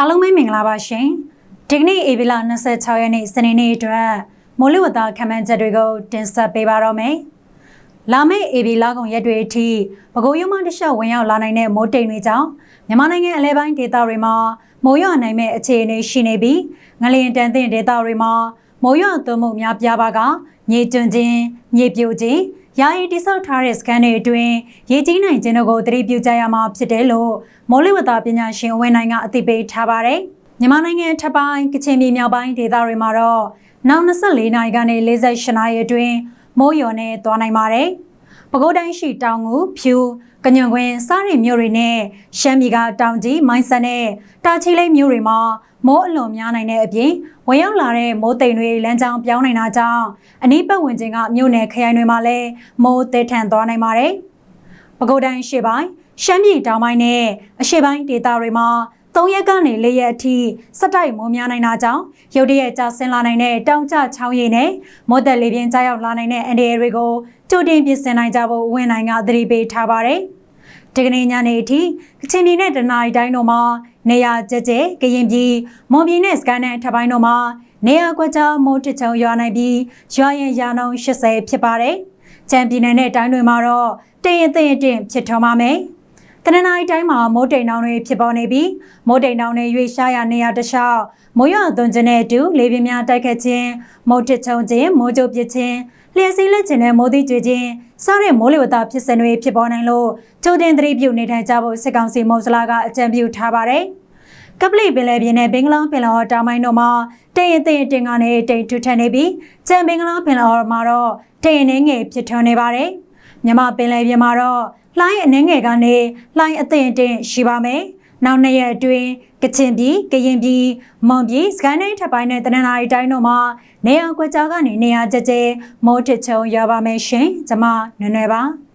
အားလုံးပဲမင်္ဂလာပါရှင်ဒီကနေ့ဧပြီလ26ရက်နေ့စနေနေ့အတွက်မိုးလေဝသခန့်မှန်းချက်တွေကိုတင်ဆက်ပေးပါတော့မယ်လာမယ့်ဧပြီလကုန်ရက်တွေအထိပဲခူးရုံးမတစ်လျှောက်ဝင်ရောက်လာနိုင်တဲ့မိုးတိမ်တွေကြောင့်မြန်မာနိုင်ငံအလဲပိုင်းဒေသတွေမှာမိုးရွာနိုင်မဲ့အခြေအနေရှိနေပြီးငလျင်တန်တဲ့ဒေသတွေမှာမိုးရွာသွန်းမှုများပြားပါကမြေကျွန်းခြင်းမြေပြိုခြင်း ယာယီတိဆောက်ထားတဲ့စကန်တွေအတွင်းရေကြီးနိုင်ခြင်းတို့ကိုသတိပြုကြရမှာဖြစ်တယ်လို့မိုးလေဝသပညာရှင်ဝင်းနိုင်ကအသိပေးထားပါတယ်။မြန်မာနိုင်ငံထပ်ပိုင်းကချင်ပြည်မြောက်ပိုင်းဒေသတွေမှာတော့နောက်24နာရီကနေ48နာရီအတွင်းမိုးရွာနေသွားနိုင်ပါတယ်။ ပဲခူးတိုင်းရှိတောင်ငူဖြူကညွန်ကွင်းစားရီမြို့တွေနဲ့ရှမ်းပြည်ကတောင်ကြီးမိုင်းဆန်နဲ့တာချီလိတ်မြို့တွေမှာမိုးအလွန်များနိုင်တဲ့အပြင်ဝင်ရောက်လာတဲ့မိုးတိမ်တွေလမ်းကြောင်းပြောင်းနိုင်တာကြောင့်အနီးပတ်ဝန်းကျင်ကမြို့နယ်ခရိုင်တွေမှာလည်းမိုးတဲထန်သွားနိုင်ပါတယ်။ပဲခူးတိုင်းရှေ့ပိုင်းရှမ်းပြည်တောင်ပိုင်းနဲ့အရှေ့ပိုင်းဒေသတွေမှာ ၃ရက်ကနေ၄ရက်အထိစက်တိုက်မိုးများနိုင်တာကြောင့်ရုတ်တရက်ကျဆင်းလာနိုင်တဲ့တောင်ကျချောင်းရည်နဲ့မော်တက်လေပြင်းကြားရောက်လာနိုင်တဲ့အန်ဒီရီတွေကိုကြိုတင်ပြင်ဆင်နိုင်ကြဖို့ဝန်နိုင်ကသတိပေးထားပါတယ်။ဒီကနေ့ညနေအထိကချင်ပြည်နယ်တနအီတိုင်းတို့မှာနေရာကျကျကရင်ပြည်မွန်ပြည်နယ်စကိုင်းနယ်ထပ်ပိုင်းတို့မှာနေရာကွက်ကြားမိုးထချုံရွာနိုင်ပြီးရွာရင်ရာနှုန်း80ဖြစ်ပါတယ်။ချမ်ပြည်နယ်နဲ့တိုင်းတွေမှာတော့တရင်တရင်တင်ဖြစ်ထွန်းပါမယ်။ တနင်္လာရီတိုင်းမှာမိုးတိမ်တောင်တွေဖြစ်ပေါ်နေပြီးမိုးတိမ်တောင်တွေရွေ့ရှားရနေရတခြားမိုးရွာသွန်းခြင်းနဲ့အတူလေပြင်းများတိုက်ခတ်ခြင်းမိုးထချုံခြင်းမိုးကြိုပစ်ခြင်းလျှက်စီးလက်ခြင်းနဲ့မိုးသီးကျွေခြင်းစတဲ့မိုးလေဝသဖြစ်စဉ်တွေဖြစ်ပေါ်နိုင်လို့ကြိုတင်သတိပြုနေထိုင်ကြဖို့စစ်ကောင်စီမုံစလာကအကြံပြုထားပါတယ်။ကပလီပင်လယ်ပြင်နဲ့ဘင်္ဂလားပင်လယ်အော်တောင်ပိုင်းတို့မှာတရင်တရင်တင်ကနေတိမ်ထူထန်နေပြီးကျန်ဘင်္ဂလားပင်လယ်အော်မှာတော့တရင်နေငယ်ဖြစ်ထွန်းနေပါတယ်။မြမပင်လယ်ပြင်မှာတော့ လှိုင်းအနှဲငယ်ကနေလှိုင်းအသင့်အင့်ရှိပါမယ်။နောက်နှစ်ရက်အတွင်းကချင်ပြည်ကရင်ပြည်မွန်ပြည်စကိုင်းတိုင်းထပ်ပိုင်းနဲ့တနင်္လာရီတိုင်းတို့မှာနေရာကွက်ကြားကနေနေရာကျကျမိုးထချုံရပါမယ်ရှင်။ကျွန်မနွယ်နွယ်ပါ။